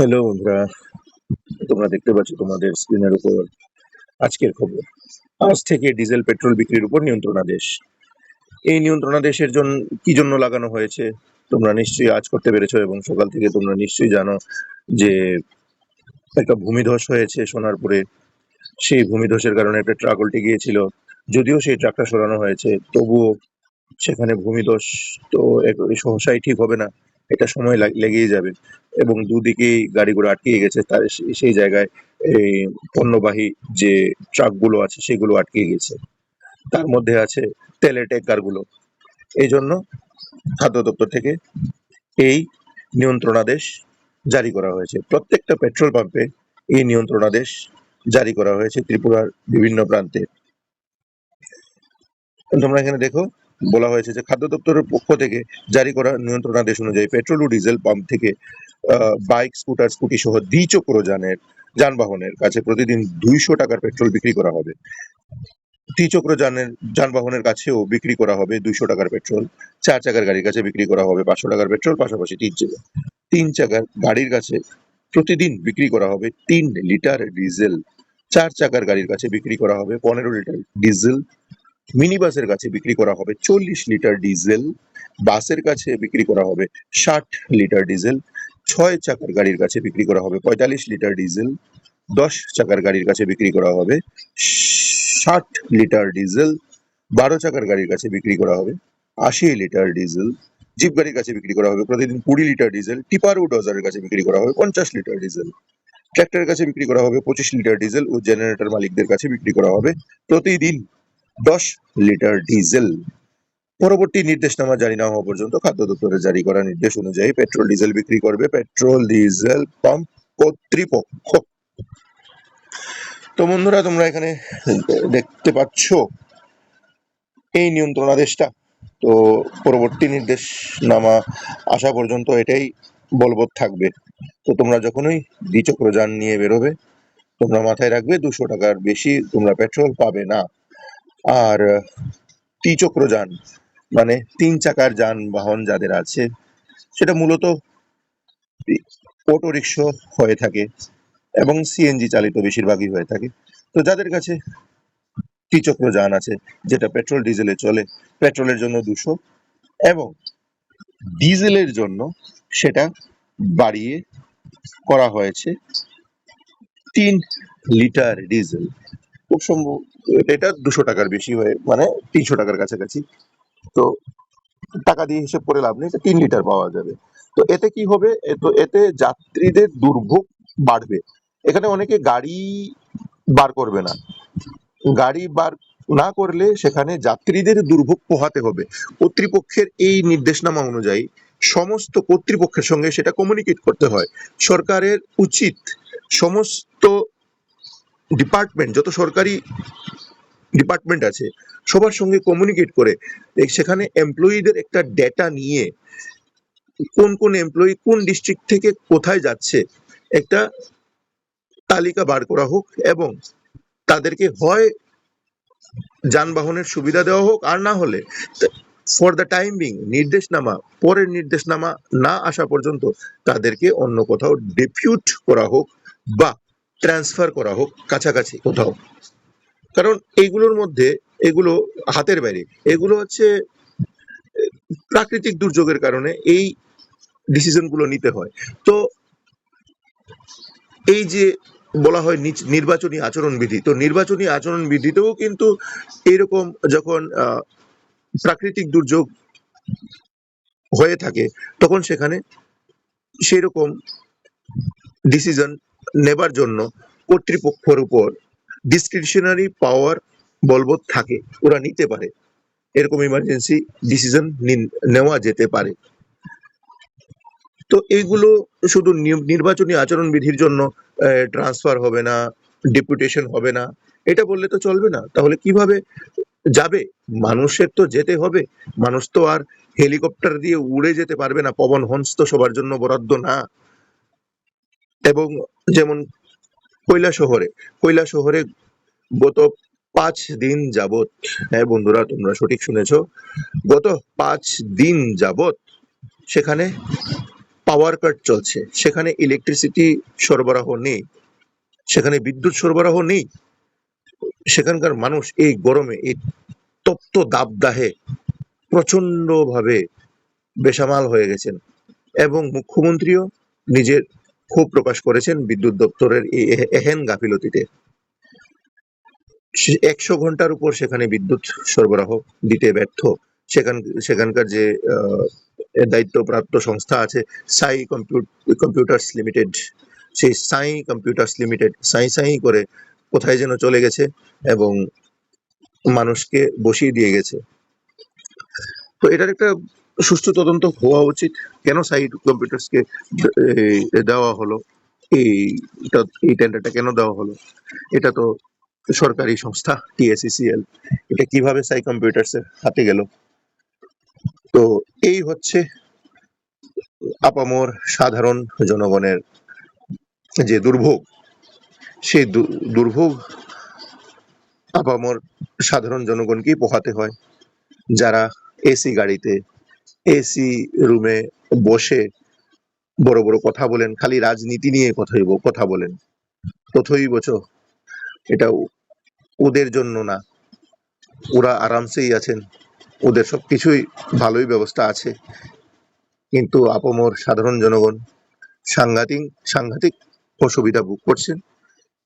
Hello বন্ধুরা। তোমরা দেখতে পাচ্ছ তোমাদের স্ক্রিনের উপর আজকের খবর। আজ থেকে ডিজেল পেট্রোল বিক্রির উপর নিয়ন্ত্রণাদেশ। এই নিয়ন্ত্রণাদেশের জন্য কি জন্য লাগানো হয়েছে, তোমরা নিশ্চয়ই আজ করতে পেরেছ এবং সকাল থেকে তোমরা নিশ্চয়ই জানো যে একটা ভূমিধস হয়েছে সোনারপুরে। সেই ভূমিধসের কারণে একটা ট্রাক উল্টে গিয়েছিল। যদিও সেই ট্রাকটা সরানো হয়েছে, তবুও সেখানে ভূমিধস তো সহসাই ঠিক হবে না। এটা সময় লাগ- লেগেই যাবে। এবং দুদিকেই গাড়িগুলো আটকে গেছে, তার সেই জায়গায় এই পণ্যবাহী যে ট্রাকগুলো আছে, সেগুলো আটকে গেছে। তার মধ্যে আছে তেলের ট্যাঙ্কারগুলো। এই জন্য খাদ্য দপ্তর থেকে এই নিয়ন্ত্রণাদেশ জারি করা হয়েছে। প্রত্যেকটা পেট্রোল পাম্পে এই নিয়ন্ত্রণাদেশ জারি করা হয়েছে ত্রিপুরার বিভিন্ন প্রান্তে। তোমরা এখানে দেখো বলা হয়েছে যে খাদ্য দপ্তরের পক্ষ থেকে জারি করা নিয়ন্ত্রণাদেশ অনুযায়ী পেট্রোল ও ডিজেল পাম্প থেকে বাইক, স্কুটার, স্কুটি সহ দ্বিচক্র যানের যানবাহনের কাছে প্রতিদিন দুইশো টাকার পেট্রোল বিক্রি করা হবে। ত্রিচক্র যানের যানবাহনের কাছেও বিক্রি করা হবে দুইশো টাকার পেট্রোল, চার চাকার গাড়ির কাছে বিক্রি করা হবে পাঁচশো টাকার পেট্রোল, পাশাপাশি তিন চাকা, তিন চাকার গাড়ির কাছে প্রতিদিন বিক্রি করা হবে তিন লিটার ডিজেল, চার চাকার গাড়ির কাছে বিক্রি করা হবে পনেরো লিটার ডিজেল মিনি বাসের কাছে বিক্রি করা হবে চল্লিশ লিটার ডিজেল, বাসের কাছে বিক্রি করা হবে ষাট লিটার ডিজেল, ছয় চাকার গাড়ির কাছে বিক্রি করা হবে পঁয়তাল্লিশ লিটার ডিজেল, দশ চাকার গাড়ির কাছে বিক্রি করা হবে ষাট লিটার ডিজেল, বারো চাকার গাড়ির কাছে বিক্রি করা হবে আশি লিটার ডিজেল, জিপ গাড়ির কাছে বিক্রি করা হবে প্রতিদিন কুড়ি লিটার ডিজেল, টিপার ও ডজারের কাছে বিক্রি করা হবে পঞ্চাশ লিটার ডিজেল, ট্র্যাক্টরের কাছে বিক্রি করা হবে পঁচিশ লিটার ডিজেল ও জেনারেটর মালিকদের কাছে বিক্রি করা হবে প্রতিদিন দশ লিটার ডিজেল। পরবর্তী নির্দেশনামা জারি না হওয়া পর্যন্ত খাদ্য দপ্তরের জারি করা নির্দেশ অনুযায়ী পেট্রোল ডিজেল বিক্রি করবে পেট্রোল ডিজেল পাম্প কর্তৃপক্ষ। তো বন্ধুরা, তোমরা এখানে দেখতে পাচ্ছ এই নিয়ন্ত্রণাদেশটা। তো পরবর্তী নির্দেশনামা আসা পর্যন্ত এটাই বলবৎ থাকবে। তো তোমরা যখনই দ্বিচক্র যান নিয়ে বেরোবে, তোমরা মাথায় রাখবে, দুশো টাকার বেশি তোমরা পেট্রোল পাবে না। আর ত্রিচক্র যান মানে তিন চাকার যানবাহন যাদের আছে, সেটা মূলত অটো রিক্সা হয়ে থাকে এবং সিএনজি চালিত বেশিরভাগই হয়ে থাকে। তো যাদের কাছে ত্রিচক্র যান আছে, যেটা পেট্রোল, ডিজেলে চলে, পেট্রোলের জন্য দুশো এবং ডিজেলের জন্য সেটা বাড়িয়ে করা হয়েছে তিন লিটার ডিজেল। খুব সম্ভব এটা দুশো টাকার বেশি হয়ে মানে তিনশো টাকার কাছাকাছি। তো টাকা দিয়ে হিসেব করে লাভ নেই তিন লিটার পাওয়া যাবে। তো এতে কি হবে? তো এতে যাত্রীদের দুর্ভোগ বাড়বে। এখানে অনেকে গাড়ি বার করবে না। গাড়ি বার না করলে সেখানে যাত্রীদের দুর্ভোগ পোহাতে হবে। কর্তৃপক্ষের এই নির্দেশনামা অনুযায়ী সমস্ত কর্তৃপক্ষের সঙ্গে সেটা কমিউনিকেট করতে হয়। সরকারের উচিত সমস্ত ডিপার্টমেন্ট যত সরকারি ডিপার্টমেন্ট আছে, সবার সঙ্গে কমিউনিকেট করে সেখানে এমপ্লয়ীদের একটা ডেটা নিয়ে কোন কোন এমপ্লয়ি কোন ডিস্ট্রিক্ট থেকে কোথায় যাচ্ছে, একটা তালিকা বার করা হোক এবং তাদেরকে হয় যানবাহনের সুবিধা দেওয়া হোক আর না হলে ফর দ্য টাইম বিং নির্দেশনামা, পরের নির্দেশনামা না আসা পর্যন্ত তাদেরকে অন্য কোথাও ডেপিউট করা হোক বা ট্রান্সফার করা হোক কাছাকাছি কোথাও। কারণ এইগুলোর মধ্যে এগুলো হাতের বাইরে। এগুলো হচ্ছে, প্রাকৃতিক দুর্যোগের কারণে এই ডিসিশনগুলো নিতে হয়। তো এই যে বলা হয় নির্বাচনী আচরণ বিধি, তো নির্বাচনী আচরণ বিধিতেও কিন্তু এইরকম যখন প্রাকৃতিক দুর্যোগ হয়ে থাকে, তখন সেখানে সেরকম ডিসিশন নেবার জন্য কর্তৃপক্ষের উপর ডিসক্রিপশনারি পাওয়ার বলবৎ থাকে। ওরা নিতে পারে। এরকম ইমার্জেন্সি ডিসিশন নেওয়া যেতে পারে। তো এইগুলো শুধু নির্বাচনী আচরণ বিধির জন্য ট্রান্সফার হবে না ডেপুটেশন হবে না। এটা বললে তো চলবে না। তাহলে কীভাবে যাবে? মানুষের তো যেতে হবে। মানুষ তো আর হেলিকপ্টার দিয়ে উড়ে যেতে পারবে না। পবন হংস তো সবার জন্য বরাদ্দ না। এবং যেমন কৈলা শহরে কৈলা শহরে গত পাঁচ দিন যাবত হ্যাঁ বন্ধুরা, তোমরা সঠিক শুনেছ, গত পাঁচ দিন যাবত সেখানে পাওয়ার কাট চলছে। সেখানে ইলেকট্রিসিটি সরবরাহ নেই। সেখানে বিদ্যুৎ সরবরাহ নেই। সেখানকার মানুষ এই গরমে, এই তপ্ত দাবদাহে প্রচণ্ড ভাবে বেসামাল হয়ে গেছেন। এবং মুখ্যমন্ত্রীও নিজের ক্ষোভ প্রকাশ করেছেন বিদ্যুৎ দপ্তরের এহেন গাফিলতিতে। একশো ঘণ্টার উপর সেখানে বিদ্যুৎ সরবরাহ দিতে ব্যর্থ। সেখান, সেখানকার যে দায়িত্বপ্রাপ্ত সংস্থা আছে, সাই কম্পিউটার্স লিমিটেড, সেই সাই কম্পিউটার্স লিমিটেড, সাই সাই করে কোথায় যেন চলে গেছে এবং মানুষকে বসিয়ে দিয়ে গেছে। তো এটার একটা সুষ্ঠু তদন্ত হওয়া উচিত। কেন সাই কম্পিউটার্সকে দেওয়া হলো? এই এই টেন্ডারটা কেন দেওয়া হলো? এটা তো সরকারি সংস্থা টিএসিসিএল এটা কীভাবে সাই কম্পিউটার্স এর হাতে গেল? তো এই হচ্ছে আপামর সাধারণ জনগণের যে দুর্ভোগ, সেই দুর্ভোগ আপামর সাধারণ জনগণকেই পোহাতে হয়, যারা এসি গাড়িতে এসি রুমে বসে বড় বড় কথা বলেন, খালি রাজনীতি নিয়ে কথাই কথা বলেন। তথই বচ এটা ওদের জন্য না। ওরা আরামসেই আছেন। ওদের সবকিছুই ভালোই ব্যবস্থা আছে। কিন্তু আপামর সাধারণ জনগণ সাংঘাতিক সাংঘাতিক অসুবিধা ভোগ করছেন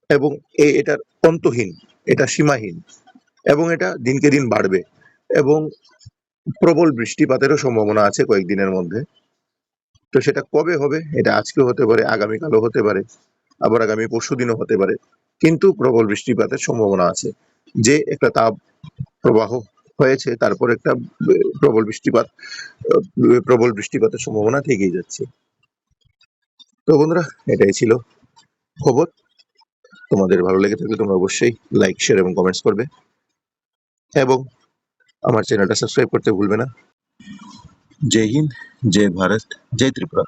এবং এ- এটার অন্তহীন, এটা সীমাহীন এবং এটা দিনকে দিন বাড়বে এবং প্রবল বৃষ্টিপাতেরও সম্ভাবনা আছে কয়েকদিনের মধ্যে। তো সেটা কবে হবে? এটা আজকে হতে পারে, আগামীকালও হতে পারে, আবার আগামী পরশু দিনও হতে পারে। কিন্তু প্রবল বৃষ্টিপাতের সম্ভাবনা আছে। যে একটা তাপ প্রবাহ হয়েছে, তারপর একটা প্রবল বৃষ্টিপাত প্রবল বৃষ্টিপাতের সম্ভাবনা থেকেই যাচ্ছে। তো বন্ধুরা, এটাই ছিল খবর। তোমাদের ভালো লেগে থাকলে তোমরা অবশ্যই লাইক শেয়ার এবং কমেন্টস করবে। এবং আমার চ্যানেলটা সাবস্ক্রাইব করতে ভুলবে না। জয় হিন্দ জয় ভারত জয় ত্রিপুরা।